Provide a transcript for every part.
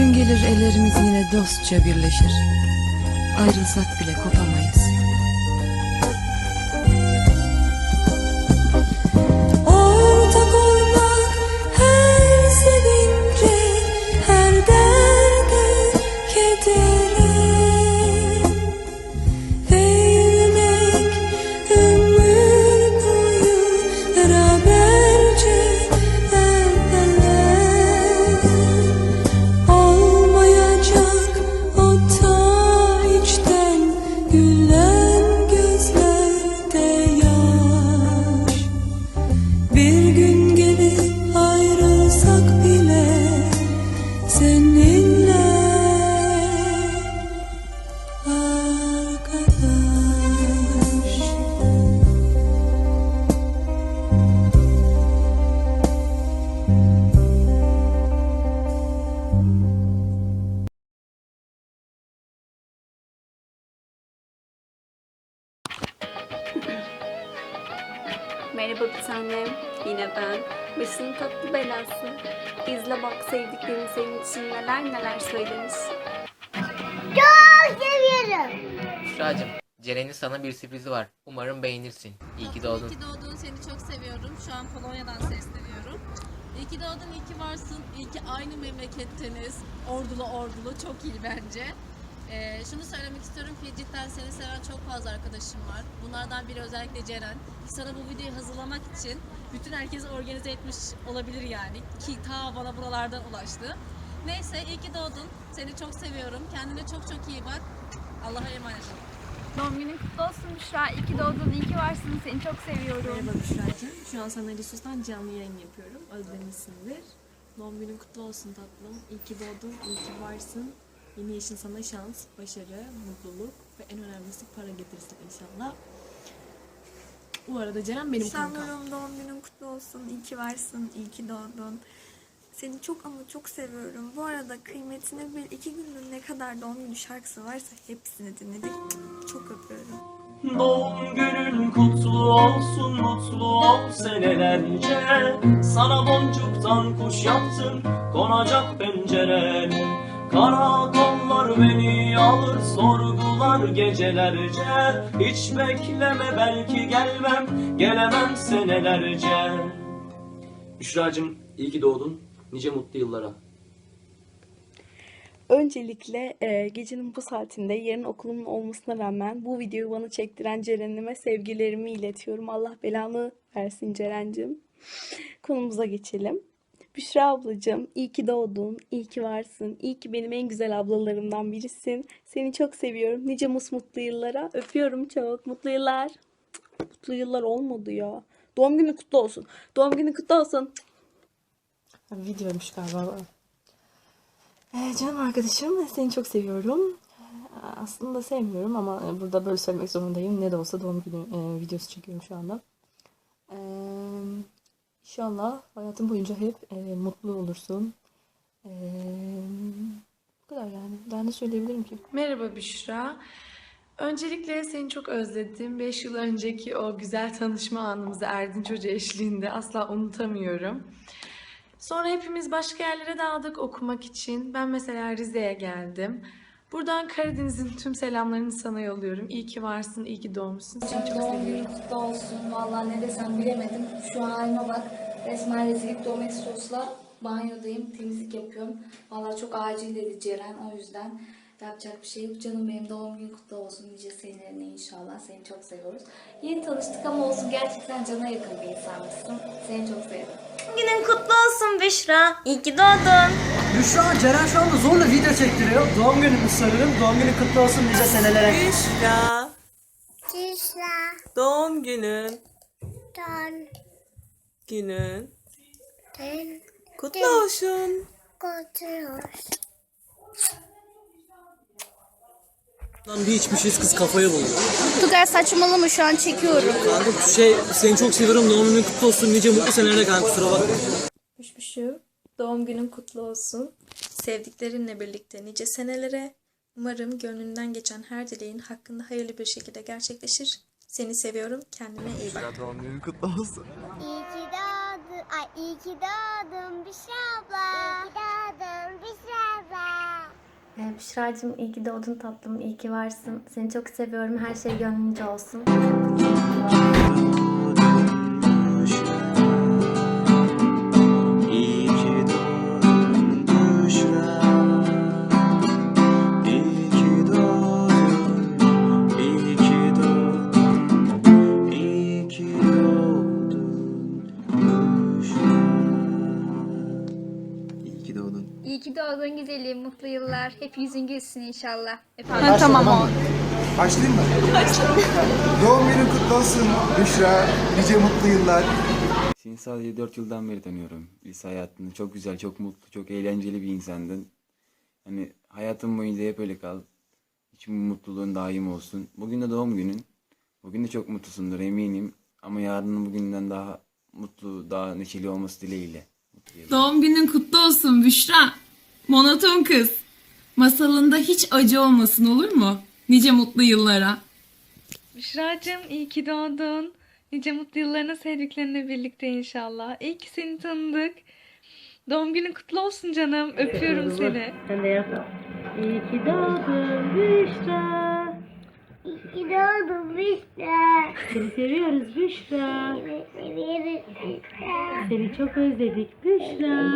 Gün gelir ellerimiz yine dostça birleşir. Ayrılsak bile kopamayız Tanem. Yine ben. Başının tatlı belası. İzle bak sevdiklerin senin için neler neler söylemiş. Çok seviyorum. Büşra'cığım, Ceren'in sana bir sürprizi var. Umarım beğenirsin. İyi ki doğdun. İyi ki doğdun seni çok seviyorum. Şu an Polonya'dan sesleniyorum. İyi ki doğdun, iyi ki varsın. İyi ki aynı memleketteniz. Ordulu ordulu çok iyi bence. Ee, şunu söylemek istiyorum ki cidden seni seven çok fazla arkadaşım var. Bunlardan biri özellikle Ceren. Sana bu videoyu hazırlamak için bütün herkesi organize etmiş olabilir yani. Ki ta bana buralardan ulaştı. Neyse iyi ki doğdun. Seni çok seviyorum. Kendine çok çok iyi bak. Allah'a emanet ol. Doğum günün kutlu olsun Büşra. İyi ki doğdun, iyi ki varsın. Seni çok seviyorum. Merhaba Büşra'cığım. Şu an sana Lisus'tan canlı yayın yapıyorum. Özlemişsindir. Doğum günün kutlu olsun tatlım. İyi ki doğdun, iyi ki varsın. Yeni yaşın sana şans, başarı, mutluluk ve en önemlisi para getirsin inşallah. Bu arada Ceren benim kankam. Sanırım doğum günün kutlu olsun. İyi ki varsın. iyi ki doğdun. Seni çok ama çok seviyorum. Bu arada kıymetini bil. iki gündür ne kadar doğum günü şarkısı varsa hepsini dinledik. Çok öpüyorum. Doğum günün kutlu olsun mutlu ol senelerce Sana boncuktan kuş yaptım konacak pencerene Karakollar beni alır sorgular gecelerce Hiç bekleme belki gelmem gelemem senelerce Büşra'cığım iyi ki doğdun nice mutlu yıllara Öncelikle e, gecenin bu saatinde yarın okulumun olmasına rağmen bu videoyu bana çektiren Ceren'ime sevgilerimi iletiyorum. Allah belanı versin Ceren'cim. Konumuza geçelim. Büşra ablacığım iyi ki doğdun, iyi ki varsın, iyi ki benim en güzel ablalarımdan birisin. Seni çok seviyorum. Nice musmutlu yıllara. Öpüyorum çok. Mutlu yıllar. Mutlu yıllar olmadı ya. Doğum günü kutlu olsun. Doğum günü kutlu olsun. Videoymuş galiba. Ee, canım arkadaşım seni çok seviyorum. Ee, Aslında sevmiyorum ama burada böyle söylemek zorundayım. Ne de olsa doğum günü e, videosu çekiyorum şu anda. Ee, inşallah hayatın boyunca hep e, mutlu olursun. Ee, bu kadar yani. Daha ne söyleyebilirim ki? Merhaba Büşra. Öncelikle seni çok özledim. 5 yıl önceki o güzel tanışma anımızı Erdinç Hoca eşliğinde asla unutamıyorum. Sonra hepimiz başka yerlere dağıldık okumak için. Ben mesela Rize'ye geldim. Buradan Karadeniz'in tüm selamlarını sana yolluyorum. İyi ki varsın, iyi ki doğmuşsun. Seni çok Doğum günün seviyorum. kutlu olsun. Vallahi ne desem bilemedim. Şu halime bak. Resmen rezillik domestosla banyodayım. Temizlik yapıyorum. Vallahi çok acil dedi Ceren. O yüzden yapacak bir şey yok. Canım benim doğum günün kutlu olsun. Nice senelerine inşallah. Seni çok seviyoruz. Yeni tanıştık ama olsun. Gerçekten cana yakın bir insanmışsın. Seni çok seviyorum. Günün kutlu olsun Büşra. İyi ki doğdun. Büşra Ceren şu anda zorla video çektiriyor. Doğum günü sanırım. Doğum günü kutlu olsun nice senelere. Büşra. Doğum günün, Don. günün Den. kutlu olsun. Kutlu olsun. Lan bir içmişiz kız kafayı buldu. Tugay saçmalama şu an çekiyorum. Kanka şey seni çok seviyorum doğum günün kutlu olsun nice mutlu senelere kanka kusura bakma. Büşbüşüm, doğum günün kutlu olsun. Sevdiklerinle birlikte nice senelere. Umarım gönlünden geçen her dileğin hakkında hayırlı bir şekilde gerçekleşir. Seni seviyorum. Kendine iyi bak. Doğum günün kutlu olsun. İyi ki doğdun. Ay iyi ki doğdun Büşra abla. İyi ki doğdun Büşra abla. Ee, Büşra'cığım iyi ki doğdun tatlım. iyi ki varsın. Seni çok seviyorum. Her şey gönlünce olsun. Doğdun güzelim. Mutlu yıllar. Hep yüzün gülsün inşallah. Ha, tamam o. Başlayayım mı? Doğum günün kutlu olsun Büşra. Nice mutlu yıllar. Seni sadece 4 yıldan beri tanıyorum. Lise hayatında çok güzel, çok mutlu, çok eğlenceli bir insandın. Hani hayatın boyunca hep öyle kal. Hiç mutluluğun daim olsun. Bugün de doğum günün. Bugün de çok mutlusundur eminim. Ama yarının bugünden daha mutlu, daha neşeli olması dileğiyle. Doğum günün kutlu olsun Büşra. Monoton kız. Masalında hiç acı olmasın olur mu? Nice mutlu yıllara. Büşra'cığım iyi ki doğdun. Nice mutlu yıllarına sevdiklerinle birlikte inşallah. İyi ki seni tanıdık. Doğum günün kutlu olsun canım. Öpüyorum seni. Sen de yap. İyi ki doğdun Büşra. İyi ki doğdun Büşra. Seni seviyoruz Büşra. Seni seviyoruz Büşra. Seni çok özledik Büşra.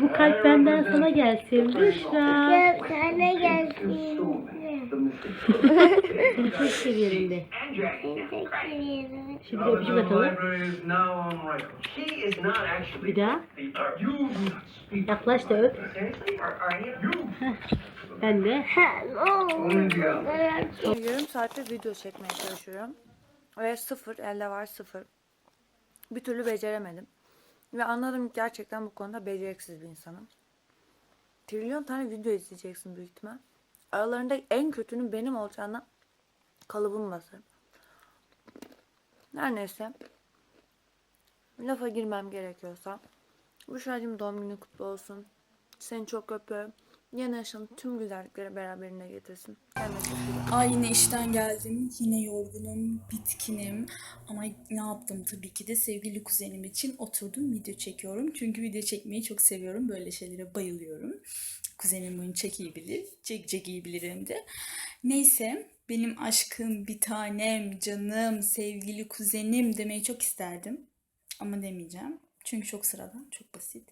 Bu kalp benden sana gelsin Büşra. Gel sana gelsin. Seni çok seviyorum de. Seni çok seviyorum. Şimdi bir öpücük atalım. Bir daha. Yaklaş da öp. Ben de. Yarım saattir video çekmeye çalışıyorum. Ve sıfır, elde var sıfır. Bir türlü beceremedim. Ve anladım gerçekten bu konuda beceriksiz bir insanım. Trilyon tane video izleyeceksin büyük ihtimal. Aralarında en kötünün benim olacağına kalıbım basarım. Her neyse. Lafa girmem gerekiyorsa. Büşra'cığım doğum günü kutlu olsun. Seni çok öpüyorum. Yeni yaşın tüm güzellikleri beraberinde getirsin. Kendine çok iyi bak. Ay yine işten geldim. Yine yorgunum, bitkinim. Ama ne yaptım tabii ki de sevgili kuzenim için oturdum video çekiyorum. Çünkü video çekmeyi çok seviyorum. Böyle şeylere bayılıyorum. Kuzenim bunu çok iyi bilir. Çek çek iyi bilir hem de. Neyse benim aşkım, bir tanem, canım, sevgili kuzenim demeyi çok isterdim. Ama demeyeceğim. Çünkü çok sıradan, çok basit.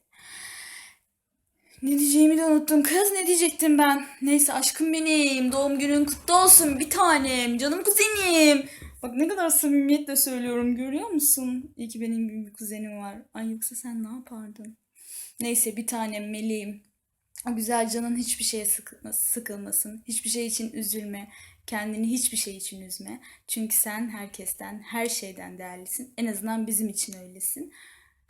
Ne diyeceğimi de unuttum. Kız ne diyecektim ben? Neyse aşkım benim. Doğum günün kutlu olsun bir tanem. Canım kuzenim. Bak ne kadar samimiyetle söylüyorum görüyor musun? İyi ki benim gibi bir kuzenim var. Ay yoksa sen ne yapardın? Neyse bir tanem meleğim. O güzel canın hiçbir şeye sıkılmasın. Hiçbir şey için üzülme. Kendini hiçbir şey için üzme. Çünkü sen herkesten, her şeyden değerlisin. En azından bizim için öylesin.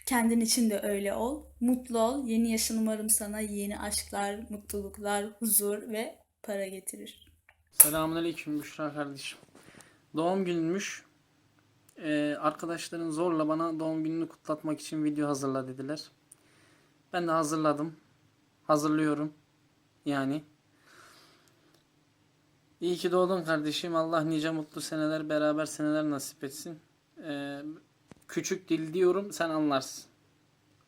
Kendin için de öyle ol. Mutlu ol. Yeni yaşın umarım sana yeni aşklar, mutluluklar, huzur ve para getirir. Selamünaleyküm Büşra kardeşim. Doğum gününmüş. Ee, arkadaşların zorla bana doğum gününü kutlatmak için video hazırla dediler. Ben de hazırladım. Hazırlıyorum. Yani. İyi ki doğdun kardeşim. Allah nice mutlu seneler, beraber seneler nasip etsin. Ee, küçük dil diyorum, sen anlarsın.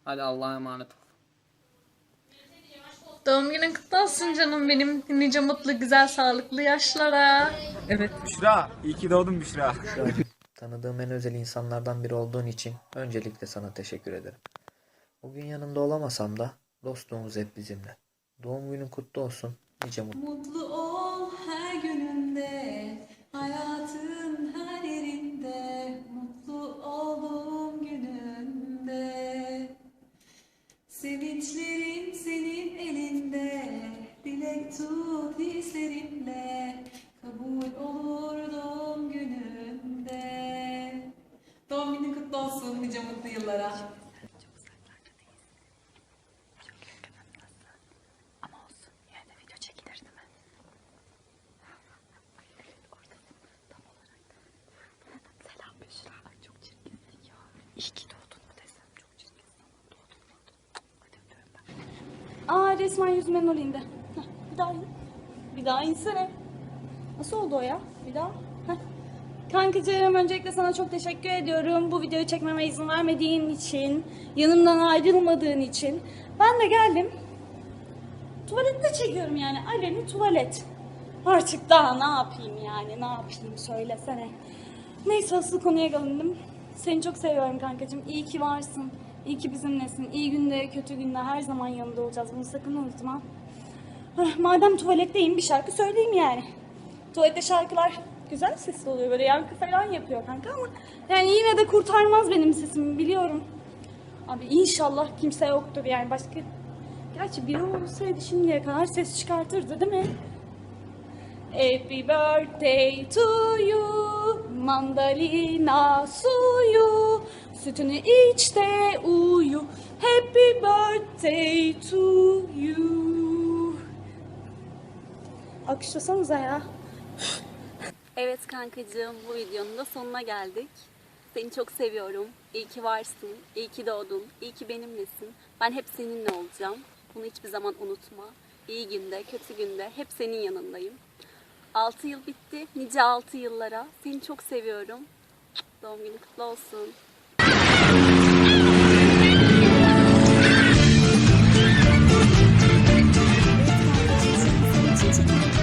Hadi Allah'a emanet ol. Doğum günün kutlu olsun canım benim. Nice mutlu, güzel, sağlıklı yaşlara. Büşra. İyi ki doğdun Büşra. Tanıdığım en özel insanlardan biri olduğun için öncelikle sana teşekkür ederim. Bugün yanında olamasam da dostluğumuz hep bizimle. Doğum günün kutlu olsun. Nice mutlu. Mutlu ol her gününde, hayatın Sevinçlerin senin elinde, dilek tut dizlerimle. Kabul olur doğum gününde. Doğum günün kutlu olsun nice mutlu yıllara. Aa resmen yüzüme nur indi. Heh, bir daha in. Bir daha insene. Nasıl oldu o ya? Bir daha. Heh. Kankacığım öncelikle sana çok teşekkür ediyorum. Bu videoyu çekmeme izin vermediğin için, yanımdan ayrılmadığın için. Ben de geldim. Tuvalette çekiyorum yani. Aleni tuvalet. Artık daha ne yapayım yani? Ne yapayım söylesene. Neyse asıl konuya gelelim. Seni çok seviyorum kankacığım. İyi ki varsın. İyi ki bizimlesin. İyi günde, kötü günde her zaman yanında olacağız. Bunu sakın unutma. Heh, Madem tuvaletteyim bir şarkı söyleyeyim yani. Tuvalette şarkılar güzel sesli oluyor. Böyle yankı falan yapıyor kanka ama yani yine de kurtarmaz benim sesimi biliyorum. Abi inşallah kimse yoktur yani başka... Gerçi biri olsaydı şimdiye kadar ses çıkartırdı değil mi? Happy birthday to you Mandalina suyu Sütünü iç de uyu Happy birthday to you Alkışlasanıza ya. Evet kankacığım bu videonun da sonuna geldik. Seni çok seviyorum. İyi ki varsın. İyi ki doğdun. İyi ki benimlesin. Ben hep seninle olacağım. Bunu hiçbir zaman unutma. İyi günde, kötü günde hep senin yanındayım. 6 yıl bitti. Nice 6 yıllara. Seni çok seviyorum. Doğum günü kutlu olsun. Benden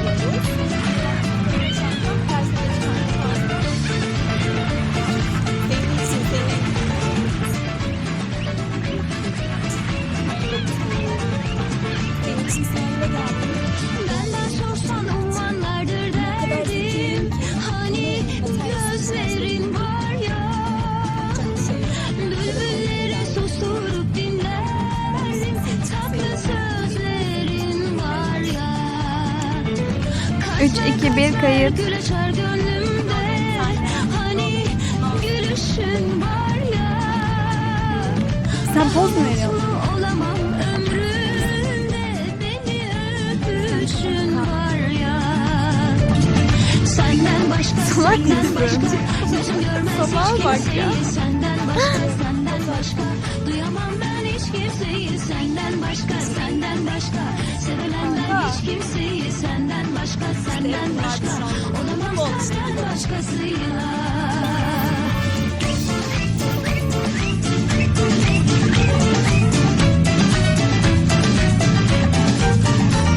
3, 2, 1 kayıt. Ya Sen poz mu veriyorsun? Ya Senden başka senden Gözüm görmez hiç kimseyi Senden başka senden başka Duyamam ben kimseyi Senden başka senden başka. Sevemem ben hiç kimseyi Senden başka senden başka. Olamam senden başkasıyla